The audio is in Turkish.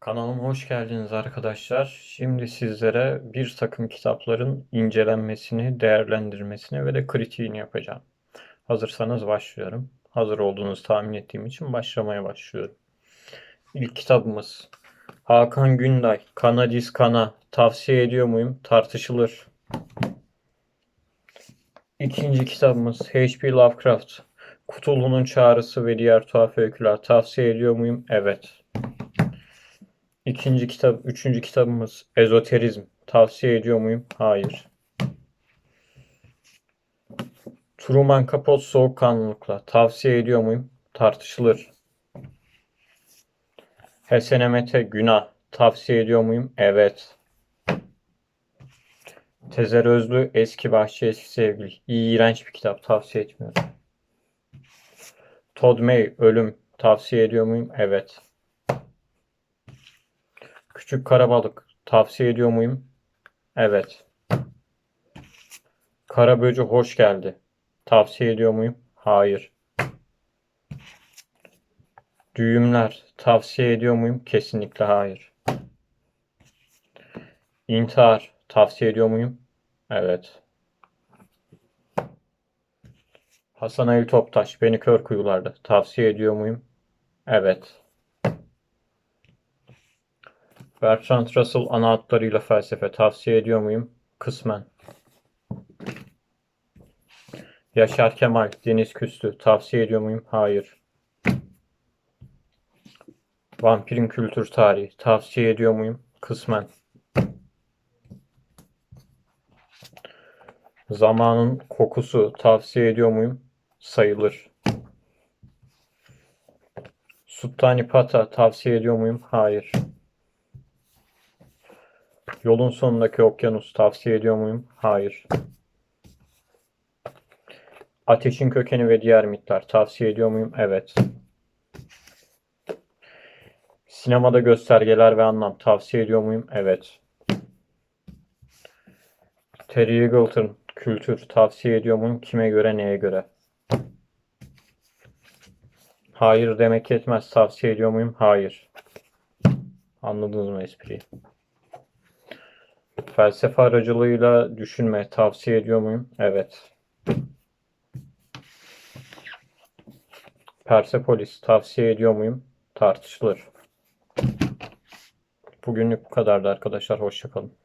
Kanalıma hoş geldiniz arkadaşlar. Şimdi sizlere bir takım kitapların incelenmesini, değerlendirmesini ve de kritiğini yapacağım. Hazırsanız başlıyorum. Hazır olduğunuzu tahmin ettiğim için başlamaya başlıyorum. İlk kitabımız Hakan Günday, Kanadis Kana. Tavsiye ediyor muyum? Tartışılır. İkinci kitabımız H.P. Lovecraft, Kutulu'nun Çağrısı ve Diğer Tuhaf Öyküler. Tavsiye ediyor muyum? Evet. İkinci kitap, üçüncü kitabımız Ezoterizm. Tavsiye ediyor muyum? Hayır. Truman Capote Soğukkanlılıkla. Tavsiye ediyor muyum? Tartışılır. Hesenemete Günah. Tavsiye ediyor muyum? Evet. Tezer Özlü Eski Bahçe Eski Sevgili. İğrenç bir kitap. Tavsiye etmiyorum. Todd May Ölüm. Tavsiye ediyor muyum? Evet. Küçük Karabalık. Tavsiye ediyor muyum? Evet. Karaböcü hoş geldi. Tavsiye ediyor muyum? Hayır. Düğümler. Tavsiye ediyor muyum? Kesinlikle hayır. İntihar. Tavsiye ediyor muyum? Evet. Hasan Ali Toptaş. Beni kör kuyularda. Tavsiye ediyor muyum? Evet. Bertrand Russell ana hatlarıyla felsefe tavsiye ediyor muyum? Kısmen. Yaşar Kemal, Deniz Küstü tavsiye ediyor muyum? Hayır. Vampirin kültür tarihi tavsiye ediyor muyum? Kısmen. Zamanın kokusu tavsiye ediyor muyum? Sayılır. Sultani Pata tavsiye ediyor muyum? Hayır. Yolun sonundaki okyanus tavsiye ediyor muyum? Hayır. Ateşin kökeni ve diğer mitler tavsiye ediyor muyum? Evet. Sinemada göstergeler ve anlam tavsiye ediyor muyum? Evet. Terry Eagleton kültür tavsiye ediyor muyum? Kime göre neye göre? Hayır demek yetmez. Tavsiye ediyor muyum? Hayır. Anladınız mı espriyi? Felsefe aracılığıyla düşünme tavsiye ediyor muyum? Evet. Persepolis tavsiye ediyor muyum? Tartışılır. Bugünlük bu kadardı arkadaşlar. Hoşçakalın.